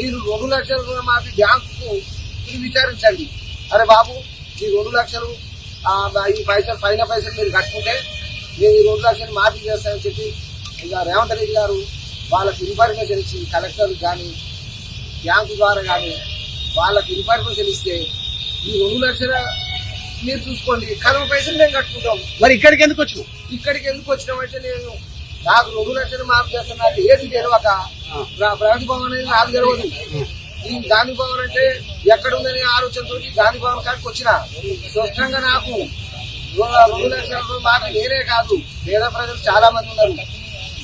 మీరు రెండు లక్షల రుణమాఫీ బ్యాంకుకు మీరు విచారించండి. అరే బాబు ఈ రెండు లక్షలు ఈ పైసలు పైన పైసలు మీరు కట్టుకుంటే నేను ఈ రెండు లక్షలు మాఫీ చేస్తానని చెప్పి ఇక రేవంత్ రెడ్డి గారు వాళ్ళకి ఇన్ఫర్మేషన్ ఇచ్చి కలెక్టర్ కానీ బ్యాంకు ద్వారా కానీ వాళ్ళకి ఇన్ఫర్మేషన్ ఇస్తే ఈ రెండు లక్షల మీరు చూసుకోండి. కలువ పైసలు మేము కట్టుకుంటాం. మరి ఇక్కడికి ఎందుకు వచ్చినావు ఇక్కడికి ఎందుకు వచ్చినామంటే నేను నాకు రెండు లక్షలు మాఫీ చేస్తాను నాకు ఏది తెలియక ప్ర- ప్రగతి భవన్ అనేది నాకు తెలియదు. ఈ గాంధీ భవన్ అంటే ఎక్కడ ఉందని ఆలోచనతో గాంధీ భవన్ కాడికి వచ్చిన స్పష్టంగా నాకు రెండు లక్షల రూపాయలు నేనే కాదు. పేద ప్రజలు చాలా మంది ఉన్నారు.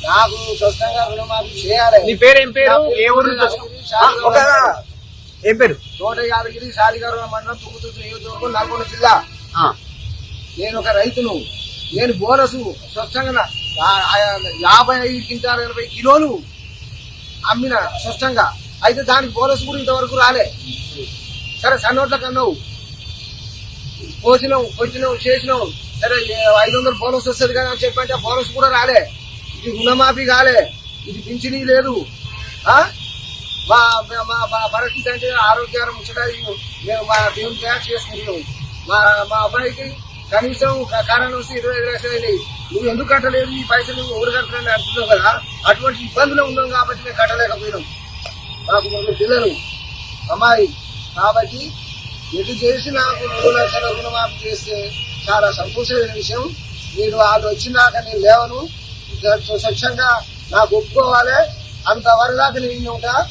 నాకు స్పష్టంగా రుణమాఫీ చేయాలి. నీ పేరు ఏం పేరు? ఏ ఊరు ఏం తోట యాదగిరి శాలిగారు మండలం తుమ్ముతూరు నియోజకవర్గం నల్గొండ జిల్లా. ఆ, నేను ఒక రైతును. నేను బోనస్ స్పష్టంగా యాభై ఐదు క్వింటాలు ఎనభై కిలోలు అమ్మిన స్పష్టంగా. అయితే దానికి బోనస్ కూడా ఇంతవరకు రాలే. సరే సన్నోట్ల కన్నావు. పోసినావు కొట్టినావు చేసినావు. సరే ఐదు వందలు బోనస్ వస్తుంది కదా అని చెప్పంటే ఆ బోనస్ కూడా రాలే. ఇది రుణమాఫీ కాలే. ఇది పింఛనీ లేదు. ఆ? మా మా పరిస్థితి అంటే ఆరోగ్యాన్ని ముచ్చట మేము మా దేవుని తయారు చేసుకుంటున్నాం మా మా అబ్బాయికి కనీసం కారణం వస్తే ఇరవై ఐదు లక్షలు అయినాయి. నువ్వు ఎందుకు కట్టలేదు? ఈ పైసలు ఎవరు కట్టలేదు అంటున్నావు కదా? అటువంటి ఇబ్బందులు ఉన్నాం కాబట్టి మేము కట్టలేకపోయినాం. నాకు ముగ్గురు పిల్లలు అమ్మాయి. కాబట్టి ఎటు చేసి నాకు రెండు లక్షల రుణమాఫీ చేస్తే చాలా సంతోషమైన విషయం. మీరు వాళ్ళు వచ్చినాక నేను లేవను. స్వచ్ఛంగా నాకు ఒప్పుకోవాలి. అంతవరకు దాకా నేను ఉంటా.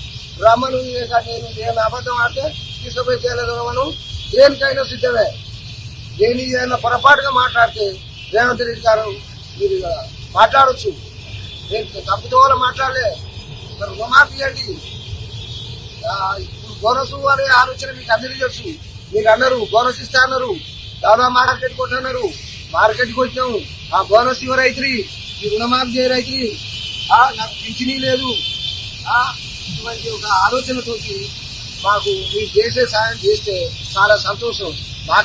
రమ్మను నేను నేను అబద్ధం ఆడితే తీసుకుపోయి తేలదమను దేనికైనా సిద్ధమే. దేని ఏదైనా పొరపాటుగా మాట్లాడితే రేవంత్ రెడ్డి గారు మీరు మాట్లాడచ్చు మాట్లాడొచ్చు. నేను తప్పుతో మాట్లాడలే. మరి రుణమాఫీ ఏంటి? ఇప్పుడు బోనస్ అనే ఆలోచన మీకు అందరికీ తెలుసు. మీరు అన్నారు బోనస్ ఇస్తా అన్నారు. దాదా మార్కెట్ కొట్టన్నారు. మార్కెట్ కొట్టినాము ఆ బోనస్ ఇవ్వ రైతురి ఈ రుణమాఫీ చేయ రైతురి నాకు పింఛనీ లేదు. ఇటువంటి ఒక ఆలోచనతోటి మాకు మీరు చేసే సాయం చేస్తే చాలా సంతోషం.